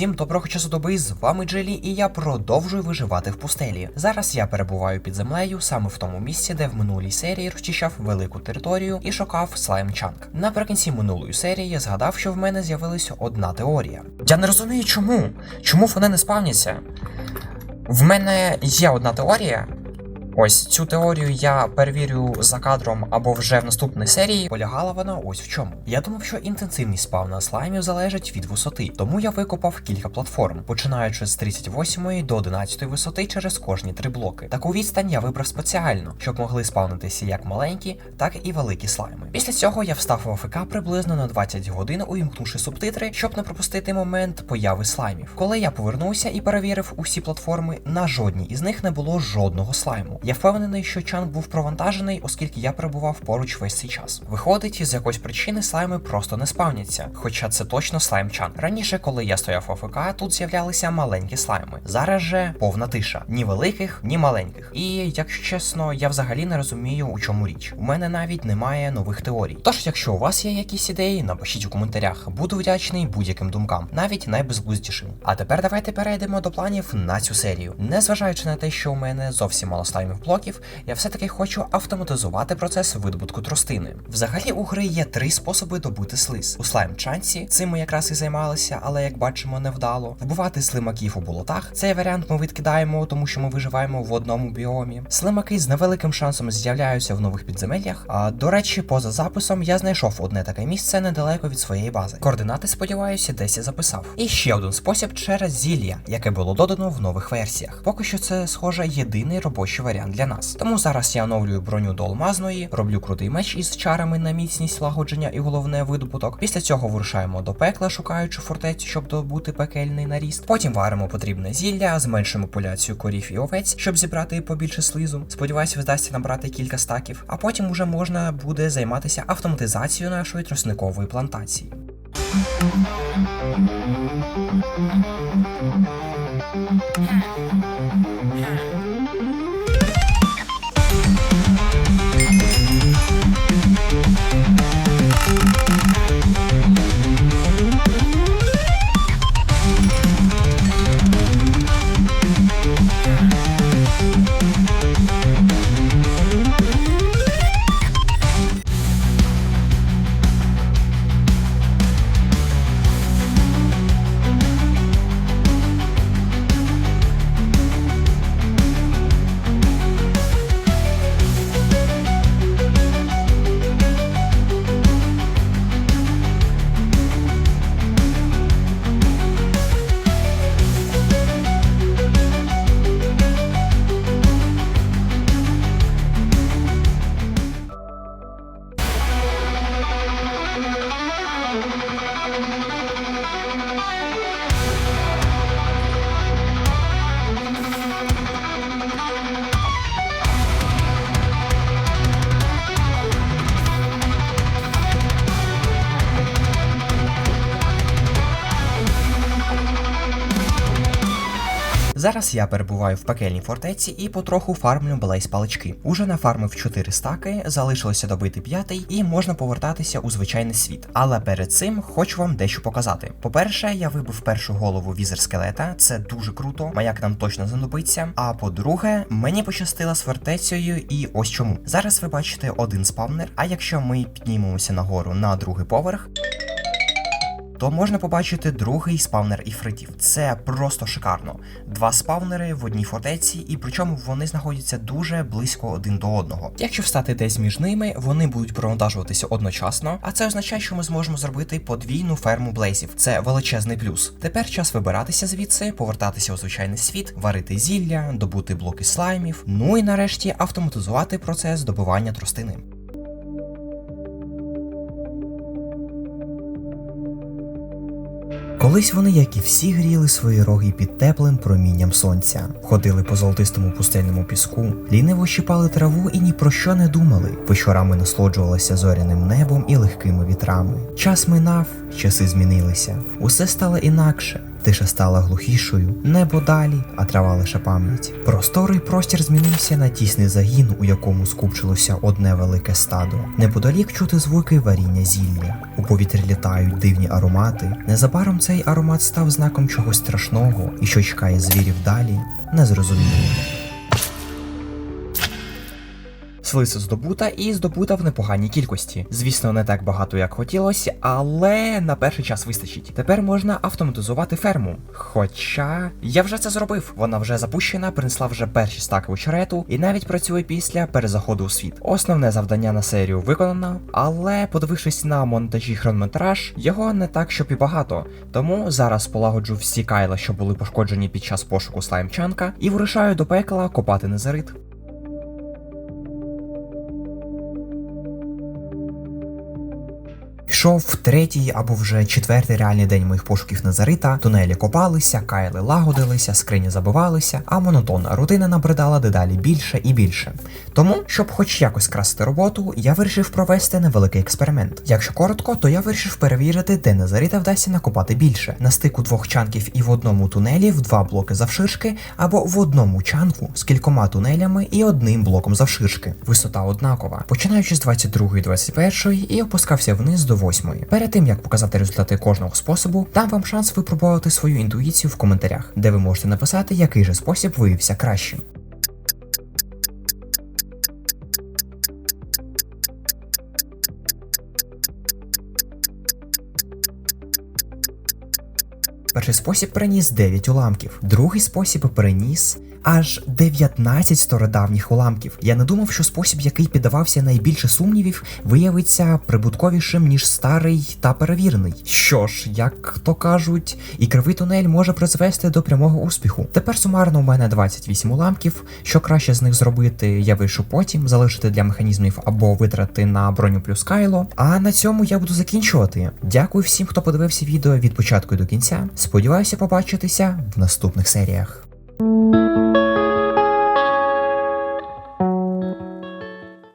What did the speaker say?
Всім доброго часу доби, з вами Джелі, і я продовжую виживати в пустелі. Зараз я перебуваю під землею саме в тому місці, де в минулій серії розчищав велику територію і шукав слайм чанк. Наприкінці минулої серії я згадав, що в мене з'явилася одна теорія. Я не розумію, чому. Чому вони не спавняться? В мене є одна теорія. Ось цю теорію я перевірю за кадром або вже в наступній серії. Полягала вона ось в чому. Я думав, що інтенсивність спавна слаймів залежить від висоти, тому я викопав кілька платформ, починаючи з 38 до 11 висоти через кожні три блоки. Таку відстань я вибрав спеціально, щоб могли спавнитися як маленькі, так і великі слайми. Після цього я встав в АФК приблизно на 20 годин, увімкнувши субтитри, щоб не пропустити момент появи слаймів. Коли я повернувся і перевірив усі платформи, на жодній із них не було жодного слайму. Я впевнений, що чанк був провантажений, оскільки я перебував поруч весь цей час. Виходить, з якоїсь причини слайми просто не спавняться, хоча це точно слайм чанк. Раніше, коли я стояв АФК, тут з'являлися маленькі слайми. Зараз же повна тиша, ні великих, ні маленьких. І якщо чесно, я взагалі не розумію, у чому річ. У мене навіть немає нових теорій. Тож, якщо у вас є якісь ідеї, напишіть у коментарях. Буду вдячний будь-яким думкам, навіть найбезглуздішим. А тепер давайте перейдемо до планів на цю серію. Незважаючи на те, що у мене зовсім мало слаймів блоків, я все-таки хочу автоматизувати процес видобутку тростини. Взагалі у гри є три способи добути слиз. У слайм чанці цим ми якраз і займалися, але як бачимо, невдало. Вбивати слимаків у болотах. Цей варіант ми відкидаємо, тому що ми виживаємо в одному біомі. Слимаки з невеликим шансом з'являються в нових підземеллях. А до речі, поза записом я знайшов одне таке місце недалеко від своєї бази. Координати, сподіваюся, десь я записав. І ще один спосіб через зілля, яке було додано в нових версіях. Поки що це схоже єдиний робочий варіант для нас. Тому зараз я оновлюю броню до алмазної, роблю крутий меч із чарами на міцність лагодження і головне видобуток. Після цього вирушаємо до пекла, шукаючи фортецю, щоб добути пекельний наріст. Потім варимо потрібне зілля, зменшуємо популяцію корів і овець, щоб зібрати побільше слизу. Сподіваюся, вдасться набрати кілька стаків. А потім уже можна буде займатися автоматизацією нашої тросникової плантації. Зараз я перебуваю в пекельній фортеці і потроху фармлю блейз палички. Уже нафармив 4 стаки, залишилося добити п'ятий, і можна повертатися у звичайний світ. Але перед цим хочу вам дещо показати. По-перше, я вибив першу голову візер скелета, це дуже круто, маяк нам точно знадобиться. А по-друге, мені пощастило з фортецею, і ось чому. Зараз ви бачите один спавнер. А якщо ми піднімемося нагору на другий поверх то можна побачити другий спавнер іфритів. Це просто шикарно. Два спавнери в одній фортеці, і причому вони знаходяться дуже близько один до одного. Якщо встати десь між ними, вони будуть провантажуватися одночасно, а це означає, що ми зможемо зробити подвійну ферму блейзів. Це величезний плюс. Тепер час вибиратися звідси, повертатися у звичайний світ, варити зілля, добути блоки слаймів, ну і нарешті автоматизувати процес добивання тростини. Колись вони, як і всі, гріли свої роги під теплим промінням сонця, ходили по золотистому пустельному піску, ліниво щипали траву і ні про що не думали. Вечорами насолоджувалися зоряним небом і легкими вітрами. Час минав, часи змінилися, усе стало інакше. Тиша стала глухішою, небо далі, а трава лише пам'ять. Просторий простір змінився на тісний загін, у якому скупчилося одне велике стадо. Неподалік чути звуки варіння зілля. У повітрі літають дивні аромати. Незабаром цей аромат став знаком чогось страшного, і що чекає звірів далі, незрозуміло. Слиза здобута і здобута в непоганій кількості. Звісно, не так багато, як хотілося, але на перший час вистачить. Тепер можна автоматизувати ферму. Хоча я вже це зробив. Вона вже запущена, принесла вже перші стаки очерету і навіть працює після перезаходу у світ. Основне завдання на серію виконано, але подивившись на монтажі хронометраж, його не так, щоб і багато. Тому зараз полагоджу всі кайла, що були пошкоджені під час пошуку слаймчанка, і вирушаю до пекла копати незерит. Йшов третій або вже четвертий реальний день моїх пошуків Назарита, тунелі копалися, кайли лагодилися, скрині забивалися, а монотонна рутина набридала дедалі більше і більше. Тому, щоб хоч якось красити роботу, я вирішив провести невеликий експеримент. Якщо коротко, то я вирішив перевірити, де Назарита вдасться накопати більше на стику двох чанків і в одному тунелі в два блоки завширшки, або в одному чанку з кількома тунелями і одним блоком завширшки. Висота однакова, починаючи з 22 21 і опускався вниз до 8. Перед тим як показати результати кожного способу, дам вам шанс випробувати свою інтуїцію в коментарях, де ви можете написати, який же спосіб виявився кращим. Перший спосіб приніс 9 уламків, другий спосіб приніс аж 19 стародавніх уламків. Я не думав, що спосіб, який піддавався найбільше сумнівів, виявиться прибутковішим, ніж старий та перевірений. Що ж, як то кажуть, і кривий тунель може призвести до прямого успіху. Тепер сумарно у мене 28 уламків. Що краще з них зробити, я вирішу потім, залишити для механізмів або витрати на броню плюс кайло. А на цьому я буду закінчувати. Дякую всім, хто подивився відео від початку до кінця. Сподіваюся побачитися в наступних серіях.